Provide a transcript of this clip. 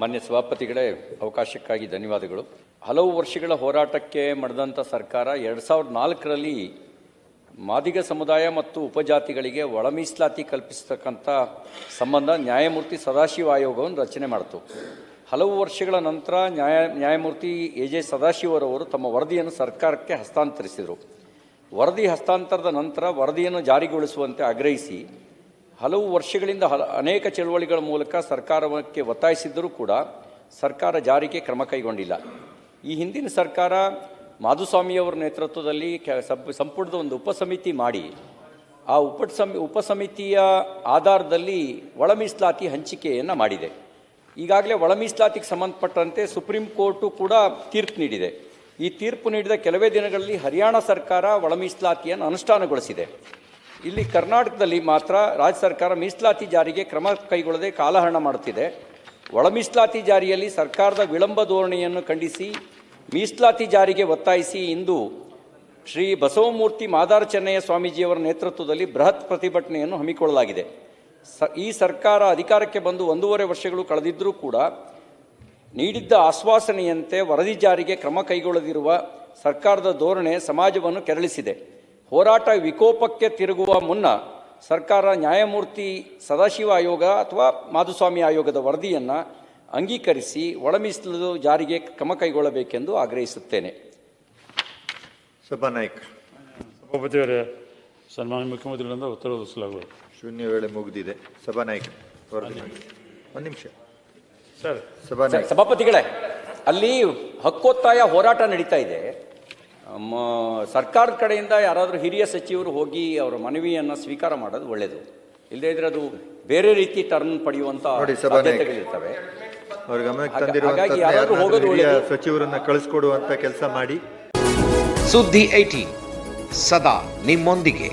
ಮಾನ್ಯ ಸಭಾಪತಿಗಳೇ, ಅವಕಾಶಕ್ಕಾಗಿ ಧನ್ಯವಾದಗಳು. ಹಲವು ವರ್ಷಗಳ ಹೋರಾಟಕ್ಕೆ ಮಾಡಿದಂಥ ಸರ್ಕಾರ ಎರಡು ಸಾವಿರದ ನಾಲ್ಕರಲ್ಲಿ ಮಾದಿಗ ಸಮುದಾಯ ಮತ್ತು ಉಪಜಾತಿಗಳಿಗೆ ಒಳ ಮೀಸಲಾತಿ ಕಲ್ಪಿಸತಕ್ಕಂಥ ಸಂಬಂಧ ನ್ಯಾಯಮೂರ್ತಿ ಸದಾಶಿವ ಆಯೋಗವನ್ನು ರಚನೆ ಮಾಡಿತು. ಹಲವು ವರ್ಷಗಳ ನಂತರ ನ್ಯಾಯ, ನ್ಯಾಯಮೂರ್ತಿ ಎ ಜೆ ಸದಾಶಿವರವರು ತಮ್ಮ ವರದಿಯನ್ನು ಸರ್ಕಾರಕ್ಕೆ ಹಸ್ತಾಂತರಿಸಿದರು. ವರದಿ ಹಸ್ತಾಂತರದ ನಂತರ ವರದಿಯನ್ನು ಜಾರಿಗೊಳಿಸುವಂತೆ ಆಗ್ರಹಿಸಿ ಹಲವು ವರ್ಷಗಳಿಂದ ಹಲ, ಅನೇಕ ಚಳುವಳಿಗಳ ಮೂಲಕ ಸರ್ಕಾರಕ್ಕೆ ಒತ್ತಾಯಿಸಿದ್ದರೂ ಕೂಡ ಸರ್ಕಾರ ಜಾರಿಗೆ ಕ್ರಮ ಕೈಗೊಂಡಿಲ್ಲ. ಈ ಹಿಂದಿನ ಸರ್ಕಾರ ಮಾಧುಸ್ವಾಮಿಯವರ ನೇತೃತ್ವದಲ್ಲಿ ಸಂಪುಟದ ಒಂದು ಉಪಸಮಿತಿ ಮಾಡಿ, ಆ ಉಪ ಸಮ್, ಉಪಸಮಿತಿಯ ಆಧಾರದಲ್ಲಿ ಒಳ ಮೀಸಲಾತಿ ಹಂಚಿಕೆಯನ್ನು ಮಾಡಿದೆ. ಈಗಾಗಲೇ ಒಳ ಮೀಸಲಾತಿಗೆ ಸಂಬಂಧಪಟ್ಟಂತೆ ಸುಪ್ರೀಂ ಕೋರ್ಟು ಕೂಡ ತೀರ್ಪು ನೀಡಿದೆ. ಈ ತೀರ್ಪು ನೀಡಿದ ಕೆಲವೇ ದಿನಗಳಲ್ಲಿ ಹರಿಯಾಣ ಸರ್ಕಾರ ಒಳ ಮೀಸಲಾತಿಯನ್ನು ಅನುಷ್ಠಾನಗೊಳಿಸಿದೆ. ಇಲ್ಲಿ ಕರ್ನಾಟಕದಲ್ಲಿ ಮಾತ್ರ ರಾಜ್ಯ ಸರ್ಕಾರ ಮೀಸಲಾತಿ ಜಾರಿಗೆ ಕ್ರಮ ಕೈಗೊಳ್ಳದೆ ಕಾಲಹರಣ ಮಾಡುತ್ತಿದೆ. ಒಳ ಮೀಸಲಾತಿ ಜಾರಿಯಲ್ಲಿ ಸರ್ಕಾರದ ವಿಳಂಬ ಧೋರಣೆಯನ್ನು ಖಂಡಿಸಿ, ಮೀಸಲಾತಿ ಜಾರಿಗೆ ಒತ್ತಾಯಿಸಿ ಇಂದು ಶ್ರೀ ಬಸವಮೂರ್ತಿ ಮಾದಾರ ಚೆನ್ನಯ್ಯ ಸ್ವಾಮೀಜಿಯವರ ನೇತೃತ್ವದಲ್ಲಿ ಬೃಹತ್ ಪ್ರತಿಭಟನೆಯನ್ನು ಹಮ್ಮಿಕೊಳ್ಳಲಾಗಿದೆ. ಸ, ಈ ಸರ್ಕಾರ ಅಧಿಕಾರಕ್ಕೆ ಬಂದು ಒಂದೂವರೆ ವರ್ಷಗಳು ಕಳೆದಿದ್ದರೂ ಕೂಡ ನೀಡಿದ್ದ ಆಶ್ವಾಸನೆಯಂತೆ ವರದಿ ಜಾರಿಗೆ ಕ್ರಮ ಕೈಗೊಳ್ಳದಿರುವ ಸರ್ಕಾರದ ಧೋರಣೆ ಸಮಾಜವನ್ನು ಕೆರಳಿಸಿದೆ. ಹೋರಾಟ ವಿಕೋಪಕ್ಕೆ ತಿರುಗುವ ಮುನ್ನ ಸರ್ಕಾರ ನ್ಯಾಯಮೂರ್ತಿ ಸದಾಶಿವ ಆಯೋಗ ಅಥವಾ ಮಾಧುಸ್ವಾಮಿ ಆಯೋಗದ ವರದಿಯನ್ನು ಅಂಗೀಕರಿಸಿ ಒಳಮೀಸಲು ಜಾರಿಗೆ ಕ್ರಮ ಕೈಗೊಳ್ಳಬೇಕೆಂದು ಆಗ್ರಹಿಸುತ್ತೇನೆ. ಸಭಾನಾಯಕ್. ಸಭಾಪತಿಯವರೇ ಸನ್ಮಾನ್ಯ ಮುಖ್ಯಮಂತ್ರಿಗಳಿಂದ ಉತ್ತರ ಒದಗಿಸಲಾಗುವುದು. ಶೂನ್ಯ ವೇಳೆ ಮುಗಿದಿದೆ. ಸಭಾನಾಯಕ್ ಒಂದು ನಿಮಿಷ. ಸರ್. ಸಭಾನಾಯಕ್. ಸಭಾಪತಿಗಳೇ ಅಲ್ಲಿ ಹಕ್ಕೊತ್ತಾಯ ಹೋರಾಟ ನಡೀತಾ ಇದೆ. ಸರ್ಕಾರದ ಕಡೆಯಿಂದ ಯಾರಾದರೂ ಹಿರಿಯ ಸಚಿವರು ಹೋಗಿ ಅವರ ಮನವಿಯನ್ನು ಸ್ವೀಕಾರ ಮಾಡೋದು ಒಳ್ಳೆಯದು ಇಲ್ಲದೇ ಇದ್ರೆ ಅದು ಬೇರೆ ರೀತಿ ಟರ್ನ್ ಪಡೆಯುವಂಥ. ಸಾಧ್ಯತೆಗಳಿರ್ತವೆ ಅವ್ರ ಗಮನಕ್ಕೆ. ಸಚಿವರನ್ನ ಕಳಿಸ್ಕೊಡುವಂತ ಕೆಲಸ ಮಾಡಿ ಸುದ್ದಿ ಐಟಿ ಸದಾ ನಿಮ್ಮೊಂದಿಗೆ